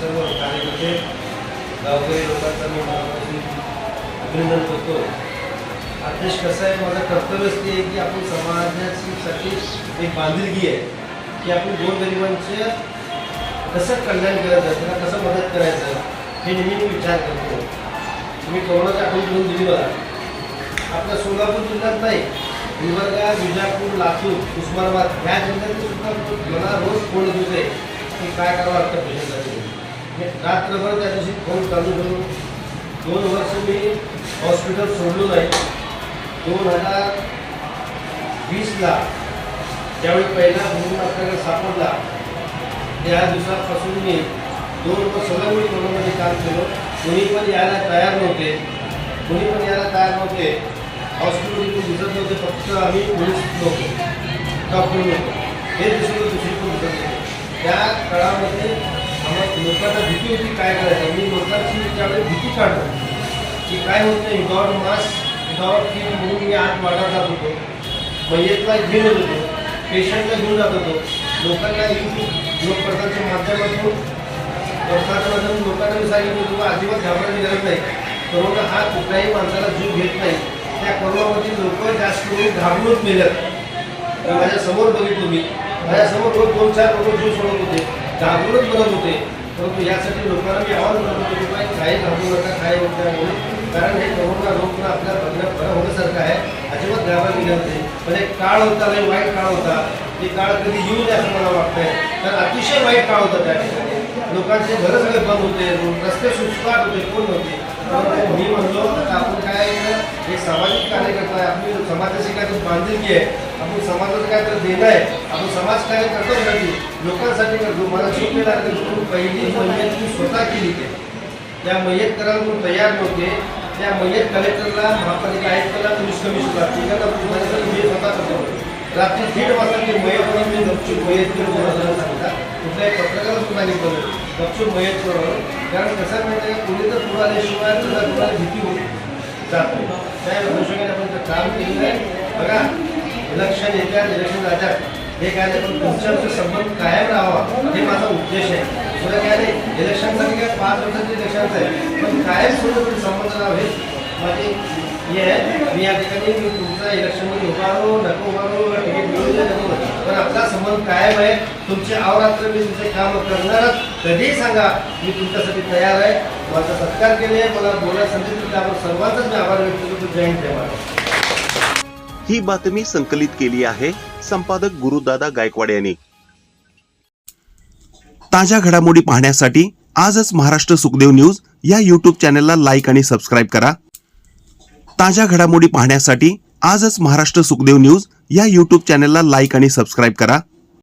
सर्व कार्यकर्ते गावकरी लोकांचा मी मनापासून अभिनंदन करतो. अध्यक्ष कसं आहे माझं कर्तव्यच ते आहे की आपण समाजासाठी एक बांधिलकी आहे की आपण गोरगरिबांचे कसं कल्याण करायचं त्यांना कसं मदत करायचं हे नेहमी मी विचार करतो. तुम्ही कोरोनाची आठवण करून दिली मला आपल्या सोलापूर जिल्ह्यात नाही गुलबर्गा विजापूर लातूर उस्मानाबाद ह्या जिल्ह्यात सुद्धा मला रोज फोन येत की काय करावं लागतं पेशंटसाठी रात्रभर त्या दिवशी फोन चालू करून दोन वर्ष मी हॉस्पिटल सोडलो नाही. दोन हजार वीसला ज्यावेळी पहिला म्हणून आपल्याकडे सापडला त्या दिवसापासून मी दोन वर्ष सलग मी कोरोनामध्ये काम केलं. कोणी पण यायला तयार नव्हते. कोणी पण यायला तयार नव्हते. हॉस्पिटल दिसत नव्हते फक्त आम्ही पोलीस लोक. डॉक्टर लोक. हे दिसून दुसरीकडून दिसत नव्हते त्या काळामध्ये आम्हाला लोकांना भीती होती काय करायचं? मी लोकांची त्यावेळी भीती काढतो की काय होत नाही विदाउट मास्क विदाउट की म्हणून मी आत वाढत जात होतो. मयतला घेऊन येत होतो. पेशंटला घेऊन जात होतो. लोकांना लोक प्रकारच्या माध्यमातून प्रसारणातून लोकांना मी सांगितलं होतं अजिबात घाबरायची गरज नाही. करोना हा कुठल्याही माणसाला जीव घेत नाही. त्या करोनामध्ये लोक जास्त करून घाबरूनच मेलत तर माझ्यासमोर बघितलं मी. माझ्यासमोर रोज दोन चार लोक जीव सोडत होते. घाबरूनच बनत होते. परंतु यासाठी लोकांना मी आवाहन करत होतो की बाई काही घाबरू नका काय होत नाही म्हणून. कारण हे कोरोना रोग पण आपल्या बघण्यात बरं होण्यासारखं आहे. अजिबात घाबरायची गेले नाही पण एक काळ होता आणि वाईट काळ होता. ते काळ कधी येऊ नये असं मला वाटतंय. तर अतिशय वाईट काळ होता त्या ठिकाणी. लोकांचे घरं सगळे बंद होते रस्ते सुटकाट होते कोण नव्हते मी म्हणलो आपण काय एक सामाजिक कार्यकर्ता आहे. आपली समाजाची तर बांधिलकी आहे. आपण समाजाचं तर देणं आहे. आपण समाज कार्य करतो नाही? लोकांसाठी करतो. मला सोपे लागते पहिली मयत मी स्वतः केली ते त्या मयत करायला कोण तयार नव्हते त्या मयत कलेक्टरला महापालिका आयुक्ताला पोलीस कमिशनरला तिघांना मी स्वतः करतो. रात्री दीड वाजता ते मयत म्हणून मी नक्की मयत करून सांगितलं कुठल्याही पत्रकाला सुद्धा सांगितलं गपचूप मयत करून. कारण कसं म्हणजे आहे कोणी तर पुढे आल्याशिवाय तुला कोणाला भीती होत जातो. त्या अनुषंगाने आपण ते काम केलेलं आहे. बघा इलेक्शन येतात इलेक्शन जातात हे काय नाही पण तुमच्याचा संबंध कायम राहावा. हे माझा उद्देश आहे. तुला काय नाही इलेक्शनसाठी काय पाच वर्षाचे इलेक्शन्स आहे. पण कायम सोबत संबंध राहावे हेच माझी हे आहे. मी या ठिकाणी मी तुमचा इलेक्शनमध्ये उभारो नको उभारो तिकीट आपला संबंध कायम आहे. तुमचे अवरात्र मी तुमचे काम करणारच. कधीही सांगा मी तुमच्यासाठी तयार आहे. माझा सत्कार केले मला बोलायला संधी दिली. त्यावर सर्वांचाच मी आभार व्यक्त करतो. जय हिंद जय ही बातमी संकलित केली आहे संपादक गुरुदादा गायकवाड यांनी. ताज्या घडामोडी पाहण्यासाठी आजच महाराष्ट्र सुखदेव न्यूज या यूट्यूब चॅनलला लाईक आणि सबस्क्राईब करा. ताज्या घडामोडी पाहण्यासाठी आजच महाराष्ट्र सुखदेव न्यूज या यूट्यूब चॅनलला लाईक आणि सबस्क्राईब करा.